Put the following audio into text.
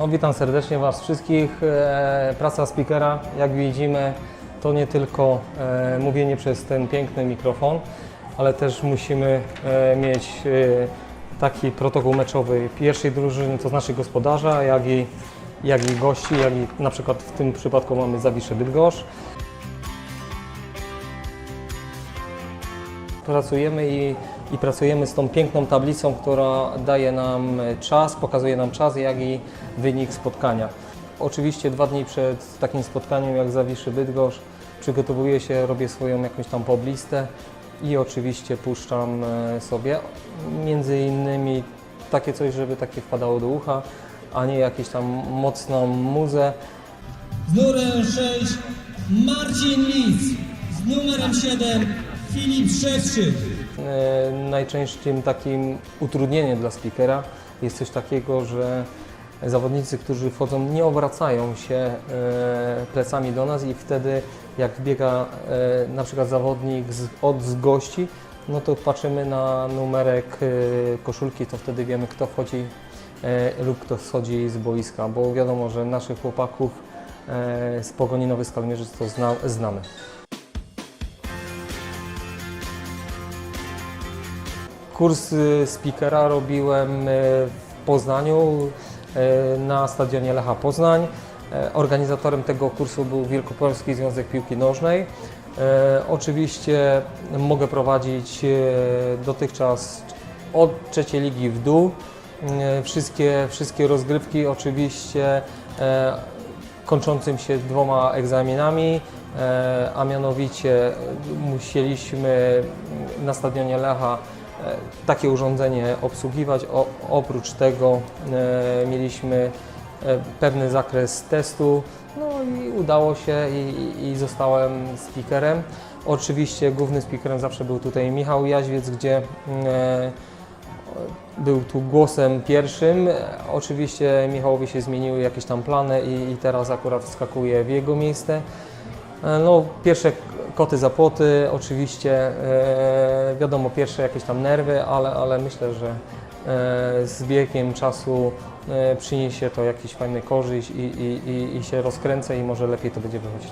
No, witam serdecznie Was wszystkich. E, Praca speakera, jak widzimy, to nie tylko e, mówienie przez ten piękny mikrofon, ale też musimy e, mieć taki protokół meczowy pierwszej drużyny, to znaczy gospodarza, jak i, jak i gości, jak i na przykład w tym przypadku mamy Zawiszę Bydgoszcz. Pracujemy i, i pracujemy z tą piękną tablicą, która daje nam czas, pokazuje nam czas, jak i wynik spotkania. Oczywiście dwa dni przed takim spotkaniem jak Zawiszy Bydgoszcz przygotowuję się, robię swoją jakąś tam poblistę i oczywiście puszczam e, sobie między innymi takie coś, żeby takie wpadało do ucha, a nie jakieś tam mocną muzę. Z numerem 6 Marcin Lic. Z numerem 7 Filip Szewczyk. E, Najczęściej takim utrudnieniem dla speakera jest coś takiego, że zawodnicy, którzy wchodzą, nie obracają się e, plecami do nas i wtedy jak biega e, na przykład zawodnik z, od z gości, no to patrzymy na numerek koszulki, to wtedy wiemy kto wchodzi lub kto schodzi z boiska, bo wiadomo, że naszych chłopaków z Pogoni Nowy Skalmierzyc to zna, znamy. Kurs speakera robiłem y, w Poznaniu y, na stadionie Lecha Poznań. E, Organizatorem tego kursu był Wielkopolski Związek Piłki Nożnej. E, Oczywiście mogę prowadzić e, dotychczas od trzeciej ligi w dół. E, Wszystkie, wszystkie rozgrywki oczywiście e, kończącym się dwoma egzaminami, e, a mianowicie e, musieliśmy na stadionie Lecha e, takie urządzenie obsługiwać. O, oprócz tego e, mieliśmy e, pewny zakres testu, no i udało się i, i- zostałem speakerem. Oczywiście głównym speakerem zawsze był tutaj Michał Jaźwiec, gdzie e, był tu głosem pierwszym. Oczywiście Michałowi się zmieniły jakieś tam plany i, i teraz akurat wskakuje w jego miejsce. E, No, pierwsze koty za płoty, oczywiście e, wiadomo, pierwsze jakieś tam nerwy, ale, ale myślę, że e, z biegiem czasu e, przyniesie to jakiś fajny korzyść i, i, i, i się rozkręcę i może lepiej to będzie wychodzić.